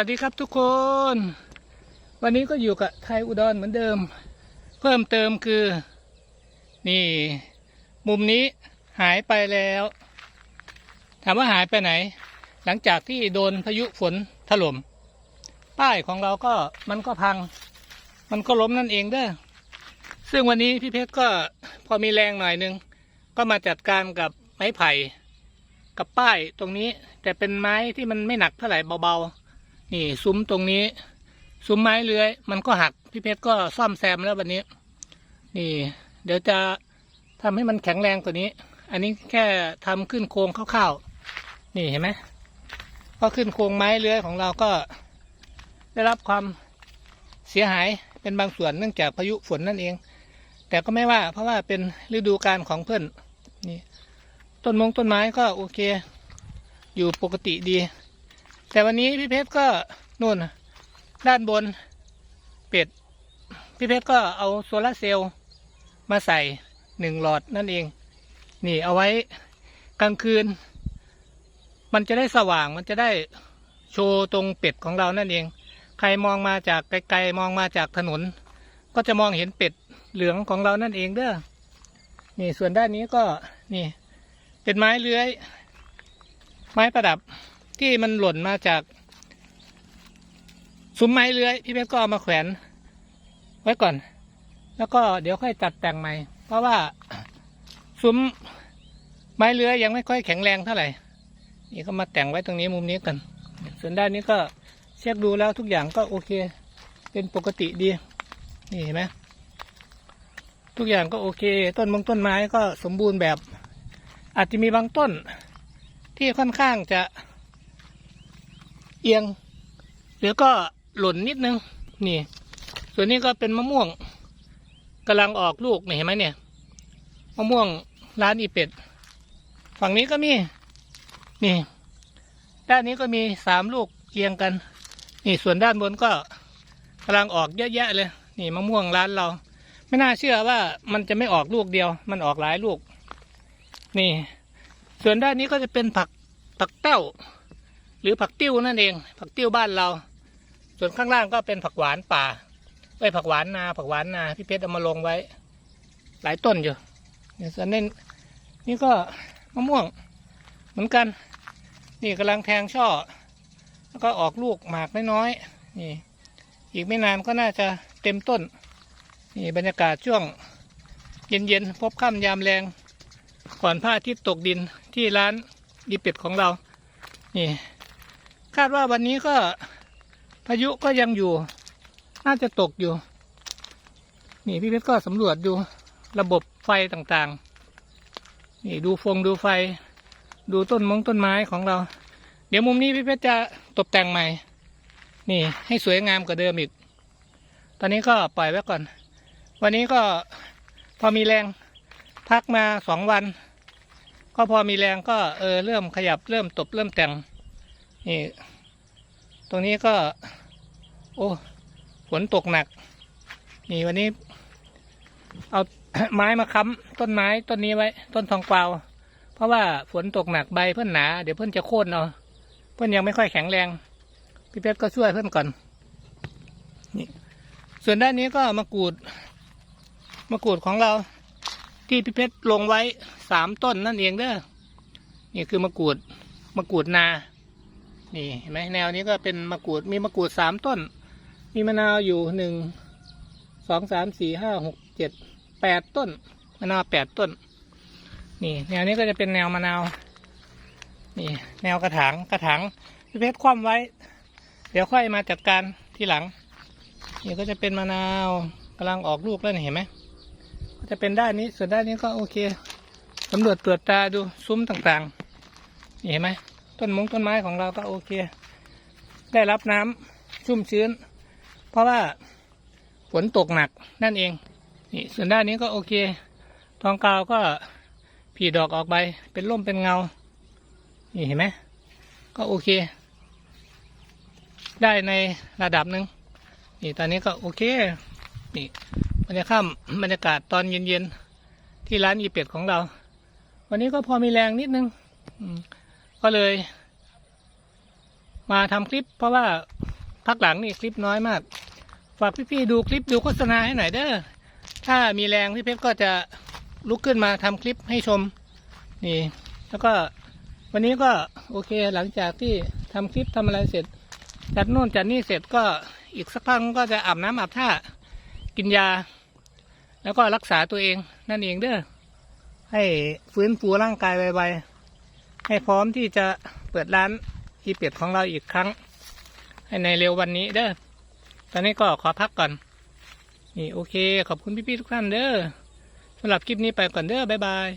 วัสดีครับทุกคน วันนี้ก็อยู่กับไทยอุดรเหมือนเดิม เพิ่มเติมคือ นี่ มุมนี้หายไปแล้ว ถามว่าหายไปไหน หลังจากที่โดนพายุฝนถล่มป้ายของเราก็มันก็พัง มันก็ล้มนั่นเองเด้อซึ่งวันนี้พี่เพชรก็พอมีแรงหน่อยนึง ก็มาจัดการกับไม้ไผ่ กับป้ายตรงนี้ แต่เป็นไม้ที่มันไม่หนักเท่าไหร่เบาๆ นี่ซุ้มตรงนี้ ซุ้มไม้เลื้อย มันก็หักพี่เพชรก็ซ่อมแซมแล้ววันนี้ นี่ เดี๋ยวจะทำให้มันแข็งแรงกว่านี้ อันนี้แค่ทำขึ้นโครงคร่าวๆนี่เห็นไหมก็ขึ้นโครงไม้เลื้อยของเราก็ ได้รับความเสียหายเป็นบางส่วนเนื่องจากพายุฝนนั่นเอง แต่ก็ไม่ว่า เพราะว่าเป็นฤดูกาลของเพื่อนนี่ต้นมงต้นไม้ก็โอเค อยู่ปกติดี แต่วันนี้พี่เพชรก็นู่นด้านบนเป็ด พี่เพชรก็เอาโซลาร์เซลล์มาใส่หนึ่งหลอดนั่นเอง นี่เอาไว้กลางคืน มันจะได้สว่างมันจะได้โชว์ตรงเป็ดของเรานั่นเอง ใครมองมาจากไกลๆมองมาจากถนน ก็จะมองเห็นเป็ดเหลืองของเรานั่นเองเด้อนี่ส่วนด้านนี้ก็นี่ เป็นไม้เลื้อย ไม้ประดับ ที่มันหล่นมาจากซุ้มไม้เลื้อยพี่เพชรก็เอามาแขวนไว้ก่อน แล้วก็เดี๋ยวค่อยจัดแต่งใหม่ เพราะว่าซุ้มไม้เลื้อยยังไม่ค่อยแข็งแรงเท่าไหร่ นี่ก็มาแต่งไว้ตรงนี้มุมนี้กัน ส่วนด้านนี้ก็เช็คดูแล้วทุกอย่างก็โอเค เป็นปกติดี นี่เห็นไหมทุกอย่างก็โอเค ต้นมงต้นไม้ก็สมบูรณ์แบบ อาจจะมีบางต้นที่ค่อนข้างจะ เอียงหรือก็หล่นนิดนึง นี่ ส่วนนี้ก็เป็นมะม่วงกำลังออกลูกเห็นไหมเนี่ย มะม่วงร้านอีเป็ด ฝั่งนี้ก็มี นี่ ด้านนี้ก็มีสามลูกเรียงกัน นี่ส่วนด้านบนก็กำลังออกเยอะแยะเลย นี่มะม่วงร้านเรา ไม่น่าเชื่อว่ามันจะไม่ออกลูกเดียว มันออกหลายลูก นี่ ส่วนด้านนี้ก็จะเป็นผักผักเต้า หรือผักติ้วนั่นเอง ผักติ้วบ้านเรา ส่วนข้างล่างก็เป็นผักหวานป่าไอ้ผักหวานนา ผักหวานนาพี่เพชรเอามาลงไว้ หลายต้นอยู่เนี่ยส่วนนี้นี่ก็มะม่วง เหมือนกัน นี่กำลังแทงช่อ แล้วก็ออกลูกหมากน้อยๆนี่ อีกไม่นานก็น่าจะเต็มต้น นี่บรรยากาศช่วง เย็นๆพบค่ำยามแรงก่อนพระอาทิตย์ตกดินที่ร้านดีเป็ดของเรา นี่ คาดว่าวันนี้ก็พายุก็ยังอยู่ น่าจะตกอยู่ นี่พี่เพชรก็สำรวจดูระบบไฟต่างๆ นี่ดูฟงดูไฟ ดูต้นมงต้นไม้ของเรา เดี๋ยวมุมนี้พี่เพชรจะตกแต่งใหม่ นี่ให้สวยงามกว่าเดิมอีก ตอนนี้ก็ปล่อยไว้ก่อน วันนี้ก็พอมีแรงพักมาสองวัน ก็พอมีแรงก็เออเริ่มขยับเริ่มตบเริ่มแต่ง นี่ตรงนี้ก็ โอ้ฝนตกหนัก นี่วันนี้ เอาไม้มาค้ำต้นไม้ต้นนี้ไว้ ต้นทองกวาวเพราะว่าฝนตกหนักใบเพื่อนหนา เดี๋ยวเพื่อนจะโค่นเอาะเพื่อนยังไม่ค่อยแข็งแรง พี่เพชรก็ช่วยเพื่อนก่อนนี่ส่วนด้านนี้ก็มะกรูดมะกรูดของเรา ที่พี่เพชรลงไว้สามต้นนั่นเองเด้อนี่คือมะกรูดมะกรูดนา นี่เห็นไหมแนวนี้ก็เป็นมะกรูดมีมะกรูดสามต้น มีมะนาวอยู่หนึ่งสองสามสี่ห้าหกเจ็ดแปดต้นมะนาวแปดต้น นี่ แนวนี้ก็จะเป็นแนวมะนาวนี่แนวกระถางกระถางพี่เพชรคว่ำไว้ เดี๋ยวค่อยมาจัดการทีหลังนี่ก็จะเป็นมะนาวกำลังออกลูกแล้วนี่เห็นไหมก็จะเป็นด้านนี้ส่วนด้านนี้ก็โอเคสำรวจตรวจตาดูซุ้มต่างๆนี่เห็นไหม ต้นมงต้นไม้ของเราก็โอเค ได้รับน้ำชุ่มชื้น เพราะว่าฝนตกหนักนั่นเอง นี่ส่วนด้านนี้ก็โอเค ทองกาวก็ผีดอกออกใบเป็นร่มเป็นเงา นี่เห็นไหมก็โอเค ได้ในระดับหนึ่งนี่ตอนนี้ก็โอเค นี่บรรยากาศบรรยากาศตอนเย็นๆที่ร้านอีเป็ดของเรา วันนี้ก็พอมีแรงนิดนึงอืม ก็เลย มาทำคลิป เพราะว่าพักหลังนี่คลิปน้อยมาก ฝากพี่ๆดูคลิปดูโฆษณาให้หน่อยเด้อถ้ามีแรงพี่เพชรก็จะลุกขึ้นมาทำคลิปให้ชม นี่ แล้วก็วันนี้ก็โอเคหลังจากที่ทำคลิปทำอะไรเสร็จ จัดโน่นจัดนี่เสร็จก็อีกสักพักก็จะอาบน้ำอาบท่ากินยา แล้วก็รักษาตัวเองนั่นเองเด้อให้ฟื้นฟูร่างกายไวๆ ให้พร้อมที่จะเปิดร้านอีเป็ดของเราอีกครั้ง ให้ในเร็ววันนี้เด้อตอนนี้ก็ขอพักก่อน นี่โอเค ขอบคุณพี่ๆทุกท่านเด้อสำหรับคลิปนี้ไปก่อนเด้อบ๊ายบาย